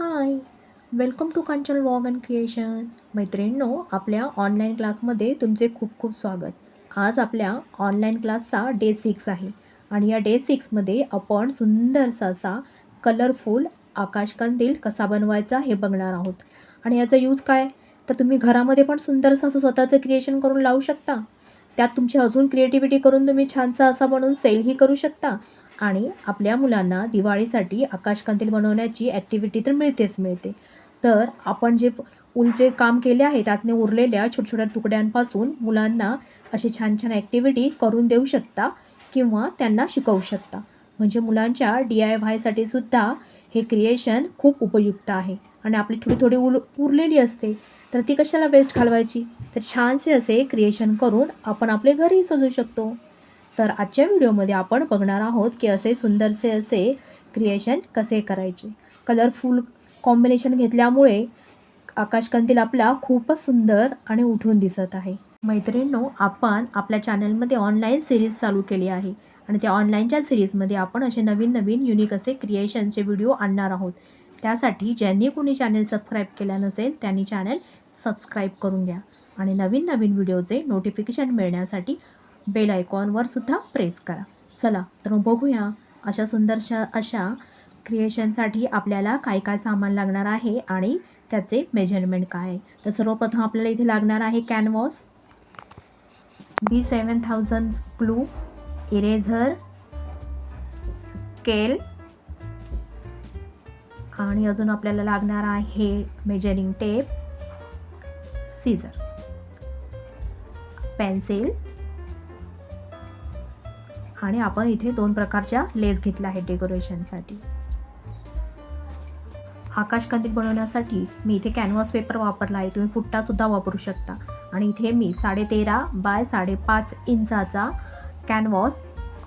Hi welcome to Kanchan vlog and creation मैत्रिणींनो आपल्या online क्लासमध्ये तुमचे खूप खूप स्वागत. आज आपल्या ऑनलाईन क्लासचा डे सिक्स आहे. आणि या डे सिक्समध्ये आपण सुंदरसा असा कलरफुल आकाशकंदील कसा बनवायचा हे बघणार आहोत. आणि याचा यूज काय? तर तुम्ही घरामध्ये पण सुंदरसं असं स्वतःचं क्रिएशन करून लावू शकता. त्यात तुमची अजून क्रिएटिव्हिटी करून तुम्ही छानसा असा बनवून सेलही करू शकता. आणि आपल्या मुलांना दिवाळीसाठी आकाशकंदील बनवण्याची ॲक्टिव्हिटी तर मिळतेच मिळते. तर आपण जे उलचे काम केले आहे त्यातने उरलेल्या छोट्या छोट्या तुकड्यांपासून मुलांना अशी छान छान ॲक्टिव्हिटी करून देऊ शकता किंवा त्यांना शिकवू शकता. म्हणजे मुलांच्या डी आय व्हायसाठी सुद्धा हे क्रिएशन खूप उपयुक्त आहे. आणि आपली थोडी थोडी उल उरलेली असते तर ती कशाला वेस्ट घालवायची? तर छानसे असे क्रिएशन करून आपण आपले घरही सजवू शकतो. तर आजच्या व्हिडिओमध्ये आपण बघणार आहोत की असे सुंदरसे असे क्रिएशन कसे करायचे. कलरफुल कॉम्बिनेशन घेतल्यामुळे आकाशकंदील आपला खूपच सुंदर आणि उठून दिसत आहे. मैत्रिणींनो आपण आपल्या चॅनलमध्ये ऑनलाईन सिरीज चालू केली आहे आणि त्या ऑनलाईनच्या सिरीजमध्ये आपण असे नवीन नवीन युनिक असे क्रिएशनचे व्हिडिओ आणणार आहोत. त्यासाठी ज्यांनी कोणी चॅनल सबस्क्राईब केला नसेल त्यांनी चॅनल सबस्क्राईब करून घ्या आणि नवीन नवीन व्हिडिओचे नोटिफिकेशन मिळण्यासाठी बेल आयकॉनवर सुद्धा प्रेस करा. चला तर मग बघूया अशा सुंदरशा अशा क्रिएशनसाठी आपल्याला काय काय सामान लागणार आहे आणि त्याचे मेजरमेंट काय आहे. तर सर्वप्रथम आपल्याला इथे लागणार आहे canvas B seven thousand glue eraser scale आणि अजून आपल्याला लागणार आहे मेजरिंग टेप सीझर पेन्सिल आणि आपण इथे दोन प्रकारच्या लेस घेतल्या आहेत डेकोरेशनसाठी. आकाशकंदील बनवण्यासाठी मी इथे कॅनव्हास पेपर वापरला आहे. तुम्ही फुट्टासुद्धा वापरू शकता. आणि इथे मी साडेतेरा बाय साडेपाच इंचाचा कॅनव्हास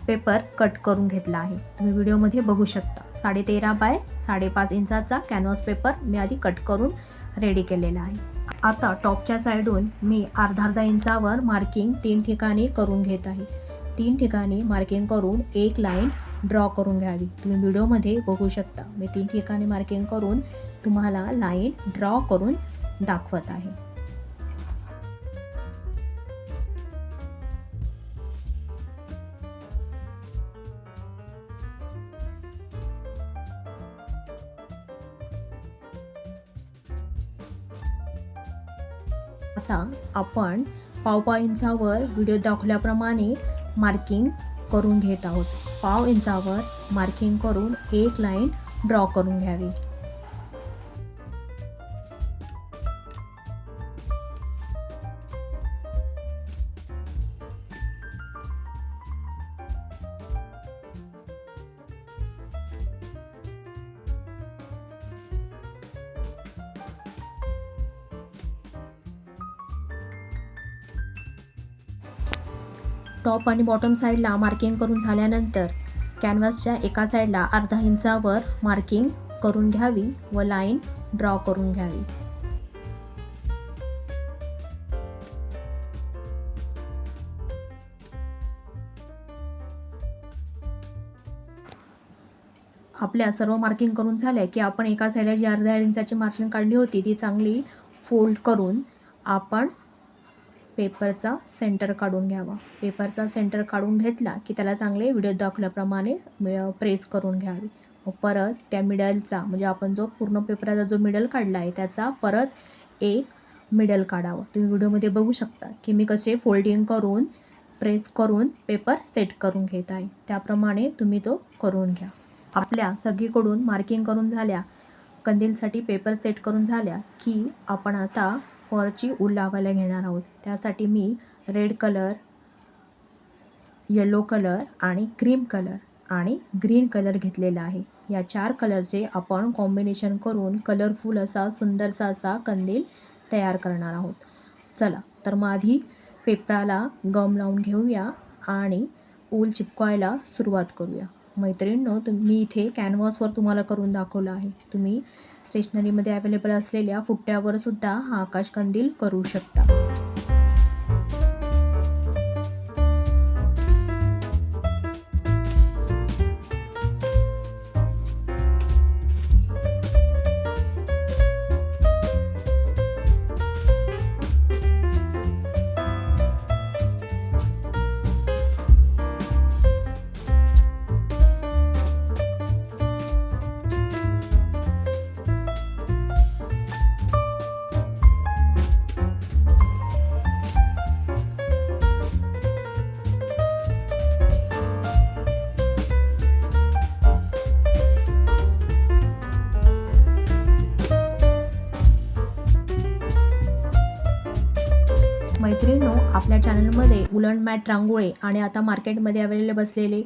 पेपर कट करून घेतला आहे. तुम्ही व्हिडिओमध्ये बघू शकता. साडेतेरा बाय साडेपाच इंचाचा कॅनव्हास पेपर मी आधी कट करून रेडी केलेला आहे. आता टॉपच्या साईडून मी अर्धा अर्धा इंचावर मार्किंग तीन ठिकाणी करून घेत आहे. तीन ठिकाणी मार्किंग करून एक लाईन ड्रॉ करून घ्यावी. तुम्ही व्हिडिओमध्ये बघू शकता. मी तीन ठिकाणी मार्किंग करून तुम्हाला लाईन ड्रॉ करून दाखवत आहे. आता आपण पाव वर इंचावर व्हिडिओ दाखवल्याप्रमाणे मार्किंग करून घेत आहोत. पाव इंचावर मार्किंग करून एक लाईन ड्रॉ करून घ्यावी. टॉप आणि बॉटम साईडला मार्किंग करून झाल्यानंतर कॅनव्हासच्या एका साईडला अर्धा इंचावर मार्किंग करून घ्यावी व लाईन ड्रॉ करून घ्यावी. आपल्या सर्व मार्किंग करून झाल्या की आपण एका साईडला जी अर्ध्या इंचाची मार्किंग काढली होती ती चांगली फोल्ड करून आपण पेपरचा सेंटर काढून घ्यावा. पेपरचा सेंटर काढून घेतला की त्याला चांगले व्हिडिओ दाखवल्याप्रमाणे प्रेस करून घ्यावी. परत त्या मिडलचा म्हणजे आपण जो पूर्ण पेपराचा जो मिडल काढला आहे त्याचा परत एक मिडल काढावा. तुम्ही व्हिडिओमध्ये बघू शकता की मी कसे फोल्डिंग करून प्रेस करून पेपर सेट करून घेत आहे. त्याप्रमाणे तुम्ही तो करून घ्या. आपल्या सगळीकडून मार्किंग करून झाल्या कंदीलसाठी पेपर सेट करून झाल्या की आपण आता फॉरची ऊल लावायला घेणार आहोत. त्यासाठी मी रेड कलर येलो कलर आणि क्रीम कलर आणि ग्रीन कलर घेतलेला आहे. या चार कलरचे आपण कॉम्बिनेशन करून कलरफुल असा सुंदरसा असा कंदील तयार करणार आहोत. चला तर मग आधी पेपराला गम लावून घेऊया आणि ऊल चिपकवायला सुरुवात करूया. मैत्रिणींनो तुम्ही इथे कॅनव्हासवर तुम्हाला करून दाखवलं आहे. तुम्ही स्टेशनरीमध्ये अवेलेबल असलेल्या फुट्ट्यावर सुद्धा हा आकाशकंदील करू शकता. उलंड मॅट रांगोळी आणि आता मार्केटमध्ये अवेलेबल असलेले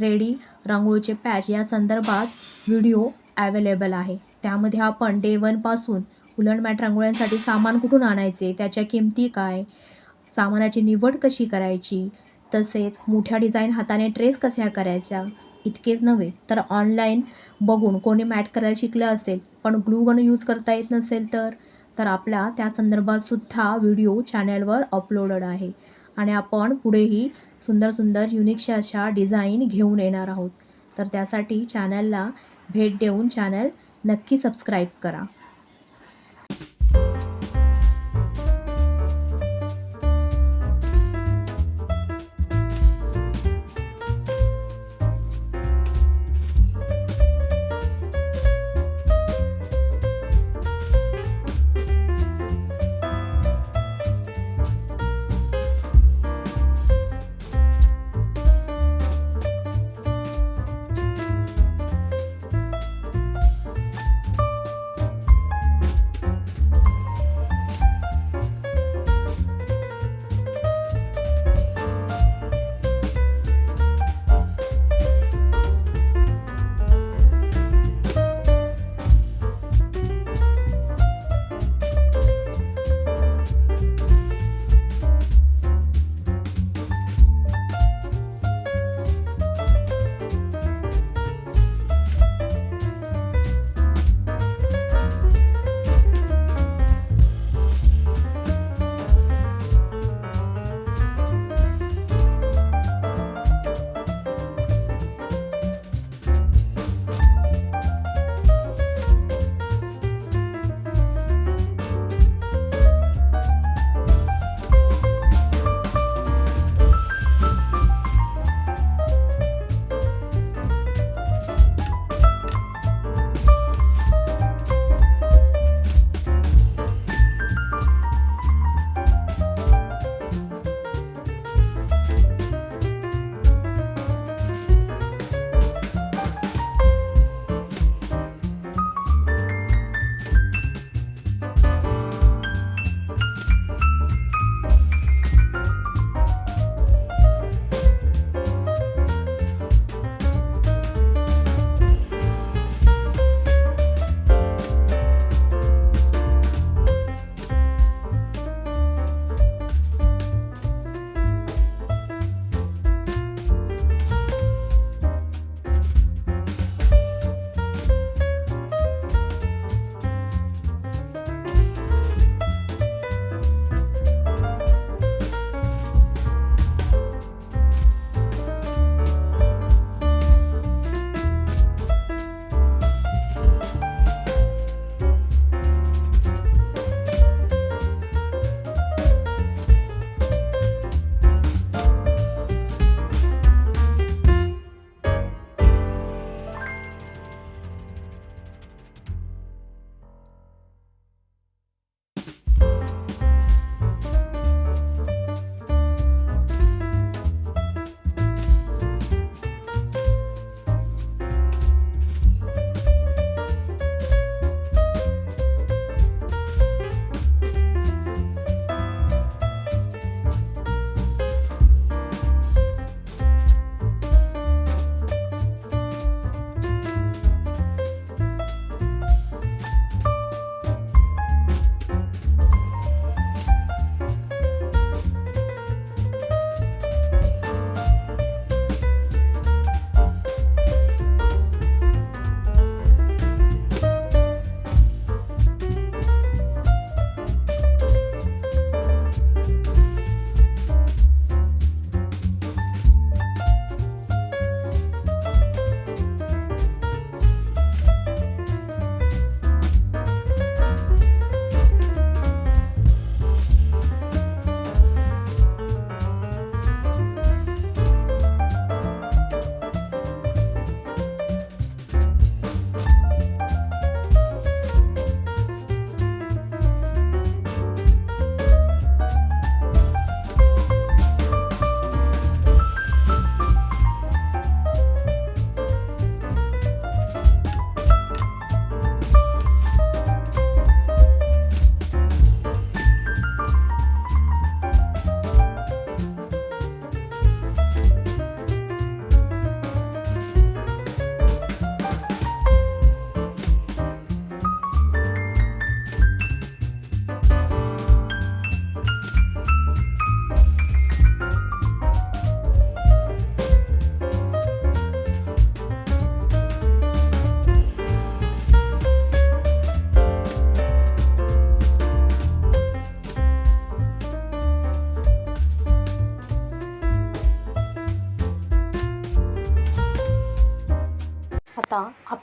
रेडी रांगोळीचे पॅच या संदर्भात व्हिडिओ ॲवेलेबल आहे. त्यामध्ये आपण डे वनपासून उलन मॅट रांगोळ्यांसाठी सामान कुठून आणायचे त्याच्या किमती काय सामानाची निवड कशी करायची तसेच मोठ्या डिझाईन हाताने ट्रेस कशा करायच्या इतकेच नव्हे तर ऑनलाईन बघून कोणी मॅट करायला शिकलं असेल पण ग्लू गन यूज करता येत नसेल तर तर आपला त्या संदर्भातसुद्धा व्हिडिओ चॅनलवर अपलोडेड आहे. आणि आपण पुढेही सुंदर सुंदर युनिकशा अशा डिझाईन घेऊन येणार आहोत. तर त्यासाठी चॅनलला भेट देऊन चॅनल नक्की सबस्क्राईब करा.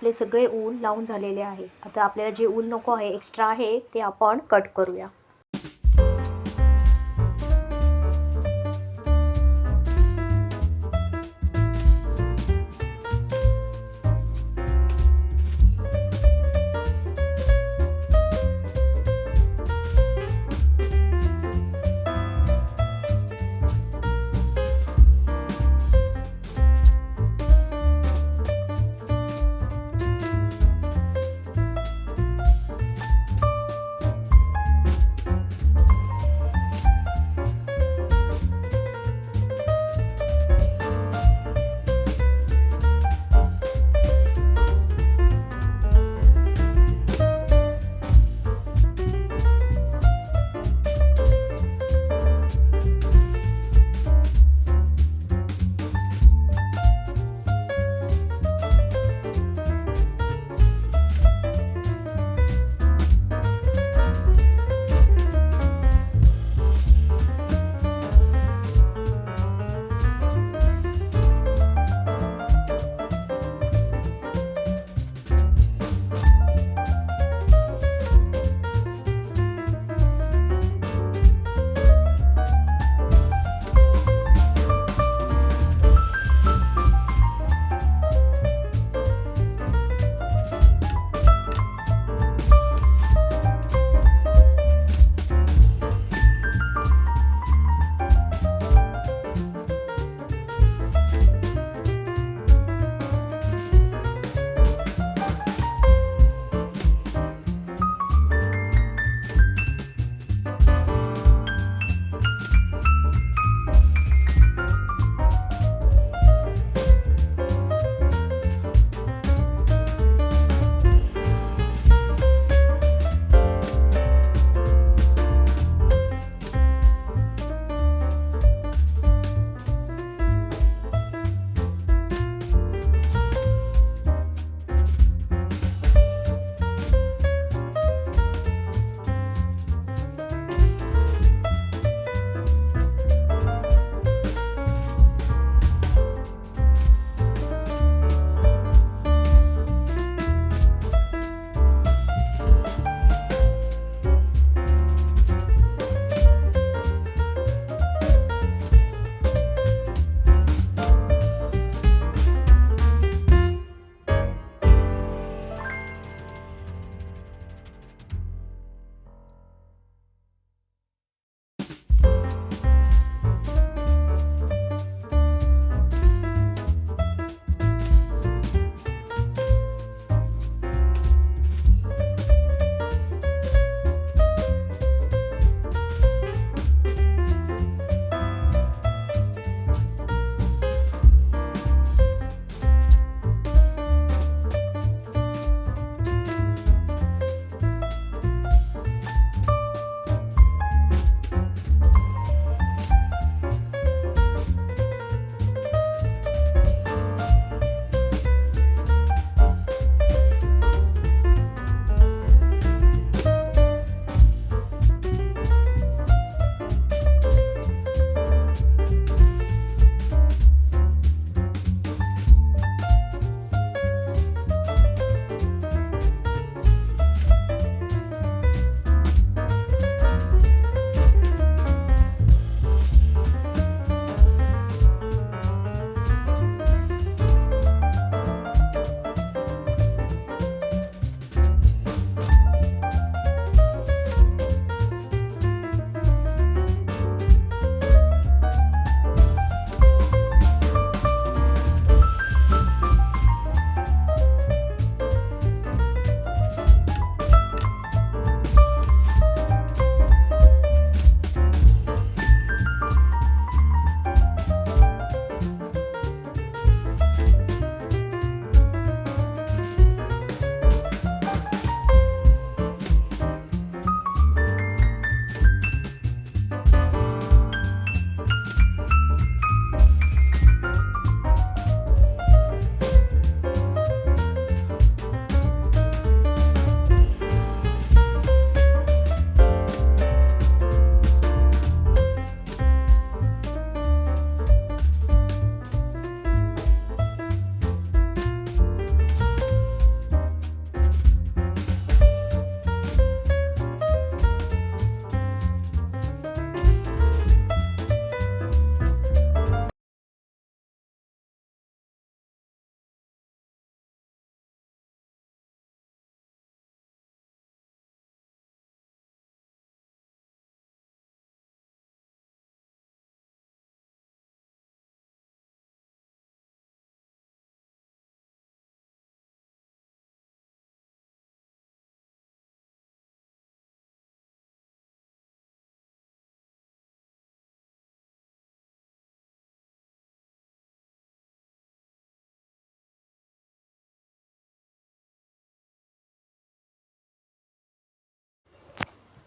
आपले सगळे ऊल लावून झालेले आहे. आता आपल्याला जे ऊल नको आहे एक्स्ट्रा आहे ते आपण कट करूया.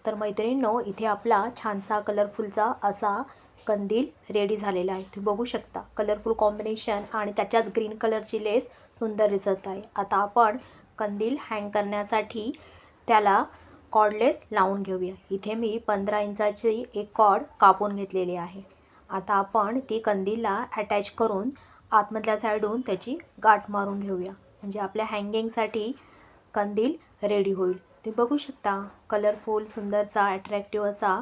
तर मैत्रिणींनो इथे आपला छानसा कलरफुलचा असा कंदील रेडी झालेला आहे. तुम्ही बघू शकता कलरफुल कॉम्बिनेशन आणि त्याच्याच ग्रीन कलरची लेस सुंदर दिसत आहे. आता आपण कंदील हँग करण्यासाठी त्याला कॉडलेस लावून घेऊया. इथे मी पंधरा इंचाची एक कॉड कापून घेतलेली आहे. आता आपण ती कंदीलला अटॅच करून आतमधल्या साईडून त्याची गाठ मारून घेऊया. म्हणजे आपल्या हँगिंगसाठी कंदील रेडी होईल. तुम्ही बघू शकता. कलरफुल सुंदरसा अट्रॅक्टिव्ह असा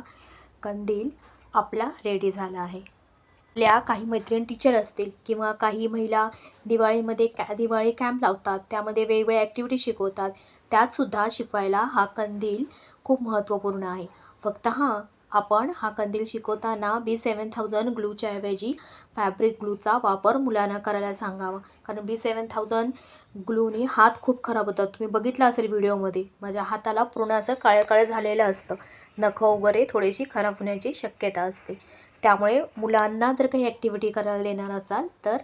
कंदील आपला रेडी झाला आहे. आपल्या काही मैत्रीण टीचर असतील किंवा काही महिला दिवाळीमध्ये कॅ दिवाळी कॅम्प लावतात त्यामध्ये वेगवेगळ्या ॲक्टिव्हिटी शिकवतात त्यातसुद्धा शिकवायला हा कंदील खूप महत्त्वपूर्ण आहे. फक्त हां आपण हा कंदील शिकवताना बी सेवन थाउजंड ग्लूच्या ऐवजी फॅब्रिक ग्लूचा वापर मुलांना करायला सांगावा. कारण बी सेवन थाउजंड ग्लूने हात खूप खराब होतात. तुम्ही बघितलं असेल व्हिडिओमध्ये माझ्या हाताला पूर्ण असं काळं काळं झालेलं असतं. नखं वगैरे थोडीशी खराब होण्याची शक्यता असते. त्यामुळे मुलांना जर काही ॲक्टिव्हिटी करायला देणार असाल तर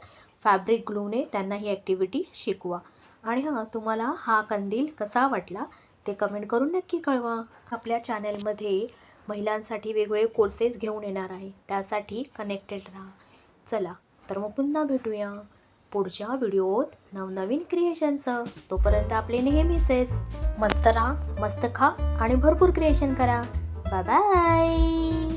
फॅब्रिक ग्लूने त्यांना ही ॲक्टिव्हिटी शिकवा. आणि हां तुम्हाला हा कंदील कसा वाटला ते कमेंट करून नक्की कळवा. आपल्या चॅनलमध्ये महिलांसाठी वेगवेगळे कोर्सेस घेऊन येणार आहे. त्यासाठी कनेक्टेड राहा. चला तर मग पुन्हा भेटूया. पुढच्या व्हिडिओत नवनवीन क्रिएशनचं तोपर्यंत आपले नेहमीचेच. मस्त राहा मस्त खा आणि भरपूर क्रिएशन करा. Bye bye